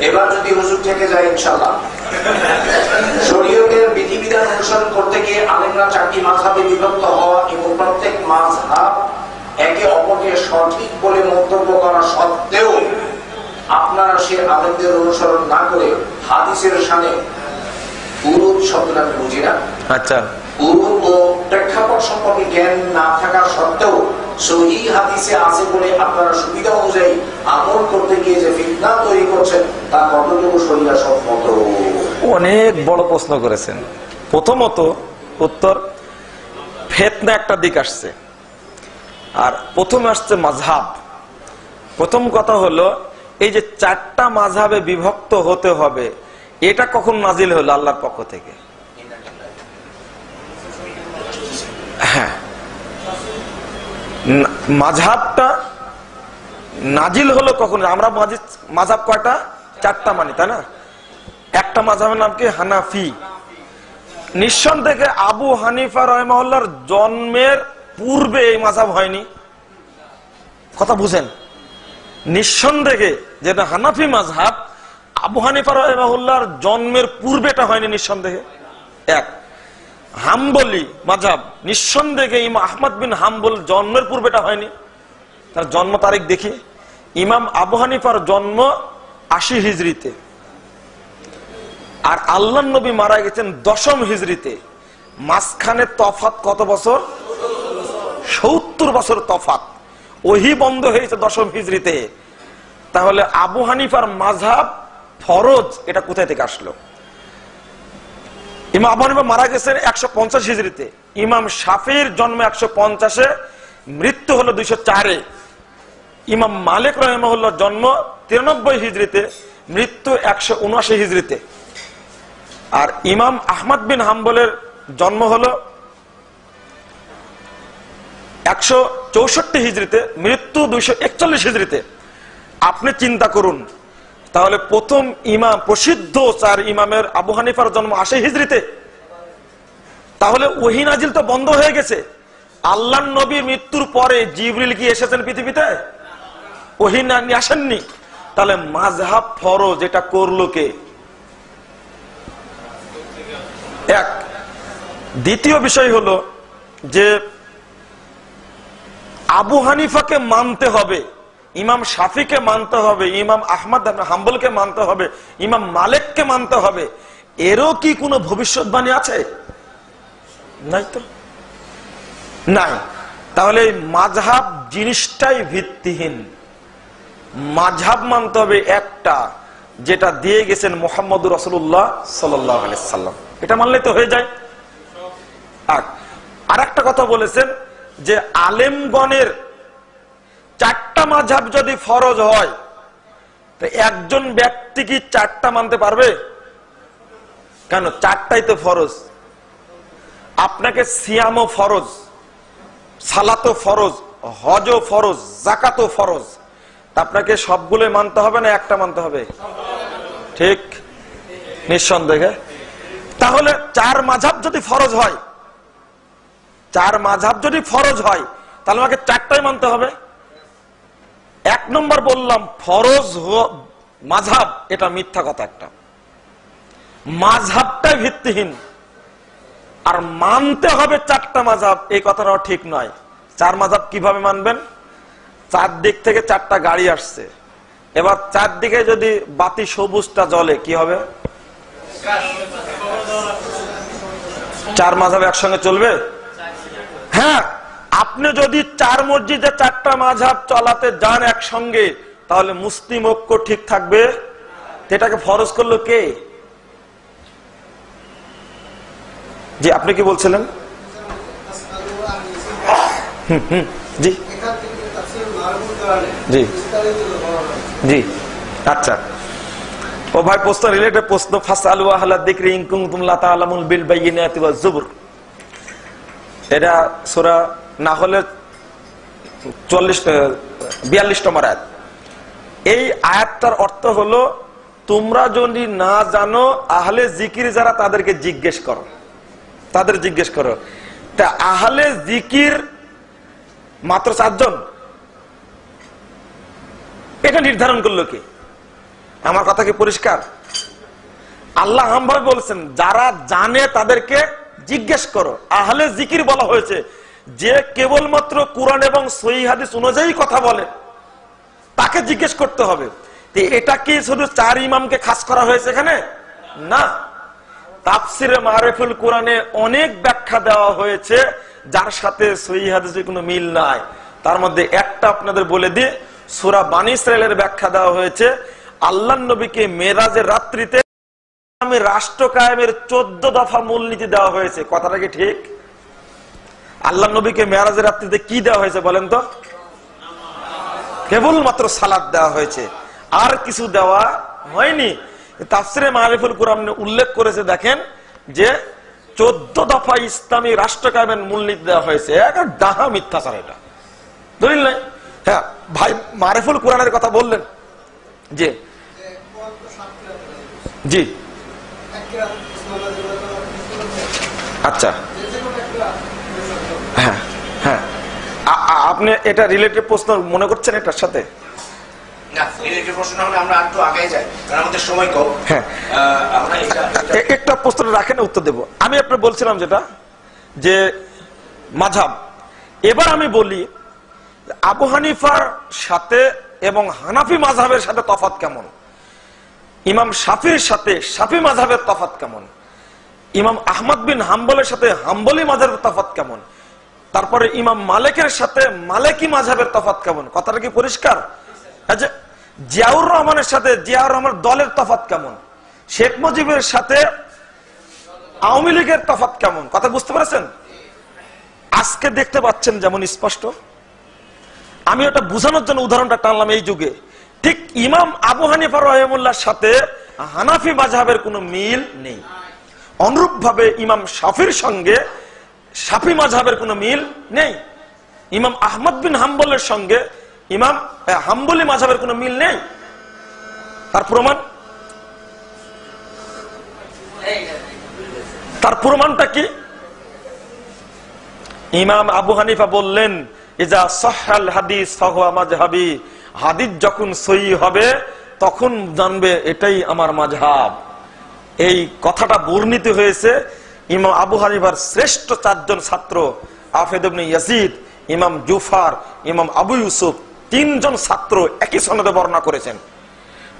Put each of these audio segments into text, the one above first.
এবার যদি হুজুর থেকে যায় ইনশাল্লাহ শরীয়তের বিধিবিধান অনুসরণ করতে গিয়ে আলেমরা চারটি মাঝহাবে বিভক্ত হওয়া এবং প্রত্যেক মাঝহাব একে অপরকে সঠিক বলে মন্তব্য করা সত্ত্বেও আপনারা সে আলেমদের অনুসরণ না করে হাদিসের সামনে উরুদ শব্দটা আমি বুঝি না। আচ্ছা। উরুদ ও প্রেক্ষাপট সম্পর্কে জ্ঞান না থাকা সত্ত্বেও সহি হাদিসে আছে বলে আপনারা সুবিধা অনুযায়ী আমল করতে গিয়ে যে ফিতনা তৈরি করছেন, তা কতটুকু শরীরা সম্মত? অনেক বড় প্রশ্ন করেছেন। প্রথমত উত্তর, ফেতনা একটা দিক আসছে। আর প্রথম আসছে মাঝহাব। প্রথম কথা হলো, এই যে চারটা মাঝহাবে বিভক্ত হতে হবে, এটা কখন নাজিল হলো আল্লাহর পক্ষ থেকে হ্যাঁ না- মাঝহাবটা নাজিল হলো কখন? আমরা মাঝি- মাঝহাব কয়টা? চারটা মানি, তাই না? একটা মাঝহাবের নাম কি? হানাফি। নিঃসন্দেহে আবু হানিফা রহমার জন্মের পূর্বে এই মাঝহাব হয়নি। কথা বুঝেন। নিঃসন্দেহে যেটা হানাফি মাঝহাব, আবু হানিফা রহমার জন্মের পূর্বে এটা হয়নি নিঃসন্দেহে। এক। হাম্বলি মাঝহাব নিঃসন্দেহে ইমাম আহমদ বিন হাম্বল জন্মের পূর্বে এটা হয়নি। তার জন্ম তারিখ দেখি। ইমাম আবু হানিফার জন্ম আশি হিজড়িতে। আর আল্লাহ নবী মারা গেছেন দশম হিজড়িতে। মাঝখানে তফাত কত বছর? সত্তর বছর তফাত। ওহি বন্ধ হয়েছে দশম হিজড়িতে। তাহলে আবু হানিফার মাঝহাব ফরজ, এটা কোথায় থেকে আসলো? ইমাম আবু হানিফা মারা গেছেন একশো পঞ্চাশ হিজড়িতে। ইমাম শাফির জন্ম একশো পঞ্চাশে, মৃত্যু হলো দুইশো চারে। ইমাম মালিক রহমহল্লার জন্ম তিরানব্বই হিজড়িতে, মৃত্যু একশো উনআশি হিজড়িতে। আর ইমাম আহমদ বিন হাম্বলের জন্ম হলো একশো চৌষট্টি হিজড়িতে, মৃত্যু দুইশো একচল্লিশ হিজড়িতে। আপনি চিন্তা করুন তাহলে প্রথম ইমাম, প্রসিদ্ধ চার ইমামের আবু হানিফার জন্ম আসে হিজড়িতে। তাহলে ওহি নাজিল তো বন্ধ হয়ে গেছে। আল্লাহ নবীর মৃত্যুর পরে জিবরিল কি এসেছেন পৃথিবীতে? ওহি না আসেননি। তাহলে মাঝহাব ফরজ, যেটা করল কে? এক। দ্বিতীয় বিষয় হলো যে আবু হানিফাকে মানতে হবে। ইমাম শাফিকে মানতে হবে, ইমাম আহমদ হাম্বলকে মানতে হবে, ইমাম মালিককে মানতে হবে। এরও কি কোনো ভবিষ্যৎবাণী আছে? নাই তো? নাই। তাহলে মাঝহাব জিনিসটাই ভিত্তিহীন। মাঝহাব মানতে হবে একটা, যেটা দিয়ে গেছেন মোহাম্মদ রসুল্লাহ সাল্লাম। এটা মানলে তো হয়ে যায়। আর একটা কথা বলেছেন যে আলেমগণের চারটা মাঝহাব যদি ফরজ হয়, তো একজন ব্যক্তি কি চারটা মানতে পারবে? কেন? চারটাই তো ফরজ। আপনাকে সিয়ামও ফরজ সালাতো ফরজ, হজও ফরজ জাকাতও ফরজ। আপনাকে সবগুলো মানতে হবে না একটা মানতে হবে? ঠিক? নিঃসন্দেহে। তাহলে চার মাঝাব যদি ফরজ হয়, চার মাঝাব যদি ফরজ হয়, তাহলে আমাকে চারটাই মানতে হবে? এক নম্বর বললাম, ফরজ মাঝাব এটা মিথ্যা কথা একটা। মাঝহাবটাই ভিত্তিহীন। আর মানতে হবে চারটা মাঝাব এই কথাটাও ঠিক নয়। চার মাঝাব কীভাবে মানবেন? চার দিক থেকে চারটা গাড়ি আসছে। এবার চারদিকে যদি বাতি সবুজটা জ্বলে, কি হবে? চার মাঝাব একসঙ্গে চলবে? হ্যাঁ আপনি যদি চার মসজিদে চারটা মাঝাব চলাতে যান একসঙ্গে, তাহলে মুসলিম ঐক্য ঠিক থাকবে? এটাকে ফরজ করল কে? জি, আপনি কি বলছিলেন? জি। জি। জি। আচ্ছা। ও ভাই, প্রশ্ন রিলেটেড প্রশ্ন ফাসালু আহলা দিকরি ইনকুম তুমলা তাআলামুল বিল বাইয়িনাতি ওয়াজ জুবর এটা সূরা নাহলের 40 42 নম্বর আয়াত এই আয়াতটার অর্থ হলো, তোমরা যদি না জানো, আহলে জিকির যারা, তাদেরকে জিজ্ঞেস করো। তাদের জিজ্ঞেস করো। তা আহলে জিকির মাত্র চারজন? এটা নির্ধারণ করল কি? আমার কথা কি পরিষ্কার? আল্লাহ আমভাবে বলছেন, যারা জানে তাদেরকে জিজ্ঞেস করো। আহলে জিকির বলা হয়েছে। যে কেবলমাত্র কোরআন এবং সহি হাদিস অনুযায়ী কথা বলে, তাকে জিজ্ঞেস করতে হবে এটা কি শুধু চার ইমামকে খাস করা হয়েছে এখানে? না। তাফসিরে মারেফুল কোরআনে অনেক ব্যাখ্যা দেওয়া হয়েছে, যার সাথে সহি হাদিসের কোনো মিল নাই। তার মধ্যে একটা আপনাদের বলে দিয়ে সুরা বানী ইসরায়েলের ব্যাখ্যা দেওয়া হয়েছে আল্লাহ নবীকে মেরাজের রাত্রিতে রাষ্ট্র কায়েমের চোদ্দ দফা মূলনীতি দেওয়া হয়েছে। কথাটা কি ঠিক? আল্লাহ নবীকে মেয়ারাজের রাত্রিতে কি দেওয়া হয়েছে বলেন তো? কেবলমাত্র সালাদ দেওয়া হয়েছে। আর কিছু দেওয়া হয়নি। তাফসিরে মারিফুল কোরআন উল্লেখ করেছে, দেখেন, যে চোদ্দ দফা ইসলামী রাষ্ট্র কায়েমের মূলনীতি দেওয়া হয়েছে। ডাহা মিথ্যাচার এটা। দলিল নাই? হ্যাঁ ভাই মারিফুল কোরআনের কথা বললেন। যে জি। আচ্ছা। আপনি এটা রিলেটেড প্রশ্ন মনে করছেন এটার সাথে? একটু হ্যাঁ। একটা প্রশ্ন রাখেন উত্তর দেব। আমি আপনার বলছিলাম যেটা যে মাঝাব। এবার আমি বলি আবু হানিফার সাথে এবং হানাফি মাঝাবের সাথে তফাত কেমন? ইমাম শাফির সাথে সাফি মাঝাবের তফাত কেমন? ইমাম আহমদ বিন হাম্বলের সাথে হাম্বলি মাঝাবের তফাত কেমন? তারপরে ইমাম মালিকের সাথে মালিকি মাঝাবের তফাত কেমন? কথাটা কি পরিষ্কার? আচ্ছা জিয়াউর রহমানের সাথে জিয়াউর রহমান দলের তফাত কেমন? শেখ মুজিবের সাথে আওয়ামী লীগের তফাত কেমন? কথা বুঝতে পেরেছেন? আজকে দেখতে পাচ্ছেন যেমন স্পষ্ট। আমি ওটা বোঝানোর জন্য উদাহরণটা টানলাম এই যুগে। ঠিক ইমাম আবু হানিফা রহমুল্লার সাথে হানাফি মাঝহাবের কোনো মিল নেই। অনুরূপ ভাবে ইমাম শাফির সঙ্গে শাফি মাঝহাবের কোনো মিল নেই? ইমাম আহমদ বিন হাম্বলের সঙ্গে ইমাম হাম্বলি মাঝহাবের কোনো মিল নেই? তার প্রমাণ? তার প্রমাণটা কি? ইমাম আবু হানিফা বললেন হাদিস যখন সহি হবে, তখন জানবে এটাই আমার মাঝহাব এই কথাটা বর্ণিত হয়েছে ইমাম আবু হানিফার শ্রেষ্ঠ চারজন ছাত্র, আফেদ ইবনে ইয়াজিদ, ইমাম জুফার, ইমাম আবু ইউসুফ, তিনজন ছাত্র একই সনদে বর্ণনা করেছেন।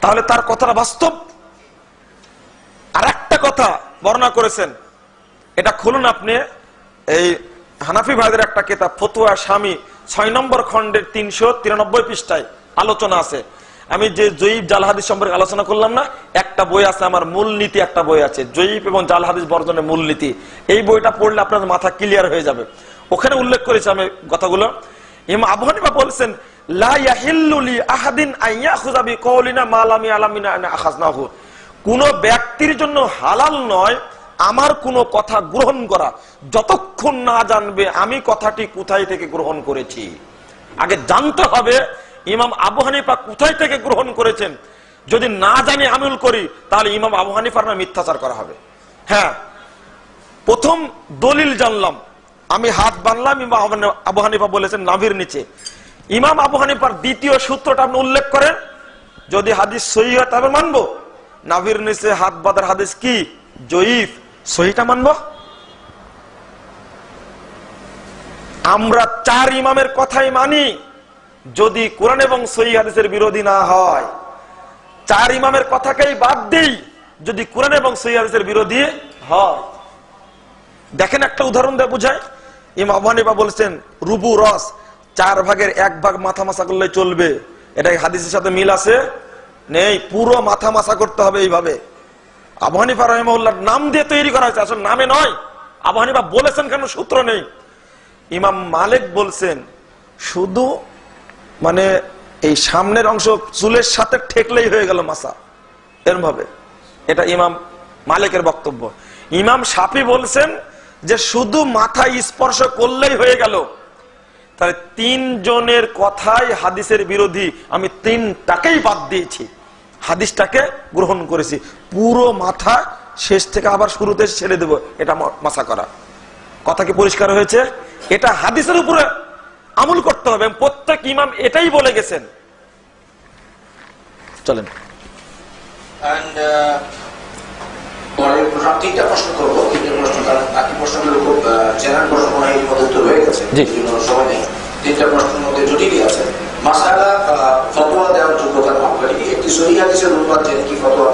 তাহলে তার কথাটা বাস্তব? আর একটা কথা বর্ণনা করেছেন। এটা খুলুন আপনি। এই হানাফি ভাইদের একটা কেতাব, ফতুয়া স্বামী, ছয় নম্বর খণ্ডের তিনশো তিরানব্বই পৃষ্ঠায় আলোচনা আছে। আমি যে জয়ীব জাল হাদিস সম্পর্কে আলোচনা করলাম না, একটা বই আছে আমার মূলনীতি একটা বই আছে। জয়ীব এবং জাল হাদিস বর্জনের মূলনীতি এই বইটা পড়লে আপনার মাথা ক্লিয়ার হয়ে যাবে। ওখানে উল্লেখ করেছি আমি কথাগুলো। হানিফা বলছেন কোন ব্যক্তির জন্য হালাল নয় আমার কোনো কথা গ্রহণ করা। যতক্ষণ না জানবে আমি কথাটি কোথায় থেকে গ্রহণ করেছি। আগে জানতে হবে ইমাম আবু হানিফা কোথায় থেকে গ্রহণ করেছেন? যদি না জানি আমল করি, তাহলে ইমাম আবু হানিফার না মিথ্যাচার করা হবে। হ্যাঁ প্রথম দলিল জানলাম। আমি হাত বানলাম ইমাম আবু হানিফা বলেছেন নাভির নিচে। ইমাম আবু হানিফার দ্বিতীয় সূত্রটা আপনি উল্লেখ করেন? যদি হাদিস সহি হয় তবে মানবো। নাভির নিচে হাত বাঁধার হাদিস কি? জয়ীফ। সহিটা মানবো? আমরা চার ইমামের কথাই মানি। যদি কোরআন এবং সহি হাদিসের বিরোধী না হয়, চার ইমামের কথাকেই বাদ দেই, যদি কোরআন এবং সহি হাদিসের বিরোধী হয়। দেখেন একটা উদাহরণ দেয় বুঝায় ইমাম হানিফা বলছেন, রুবু, রস, চার ভাগের এক ভাগ মাথা মাসা করলে চলবে। এটা হাদিসের সাথে মিল আছে? নেই, পুরো মাথা মাসা করতে হবে এইভাবে। আবু হানিফা রহমউল্লাহ নাম দিয়ে তৈরি করা হয়েছে, আসলে নামে নয়। আবু বলেছেন কেন সূত্র নেই। ইমাম মালিক বলছেন, শুধু মানে এই সামনের অংশ চুলের সাথে ঠেকলেই হয়ে গেল মাসা। এরম ভাবে এটা ইমাম মালিকের বক্তব্য। ইমাম সাফি বলছেন যে শুধু মাথায় স্পর্শ করলেই হয়ে গেল। তাহলে তিনজনের কথাই হাদিসের বিরোধী। আমি তিনটাকেই বাদ দিয়েছি। হাদিসটাকে গ্রহণ করেছি। পুরো মাথা শেষ থেকে আবার শুরুতে ছেড়ে দেব। এটা মাসা করা। কথা কি পরিষ্কার হয়েছে? এটা হাদিসের উপরে আমল করতে হবে প্রত্যেক ইমাম এটাই বলে গেছেন। চলেন। Uh, তিনটা প্রশ্ন করব তিনটা প্রশ্ন কারণ বাকি প্রশ্নগুলো খুব জেনারেল প্রশ্ন মনে হয় উত্তর হয়ে গেছে। সময় নেই। তিনটা প্রশ্নের মধ্যে জটিলই আছে। মাসালা ফতোয়া দেওয়ার যোগ্যতার মাপকাঠি কি? একটি সহি হাদিসের অনুবাদ জেনে কি ফতোয়া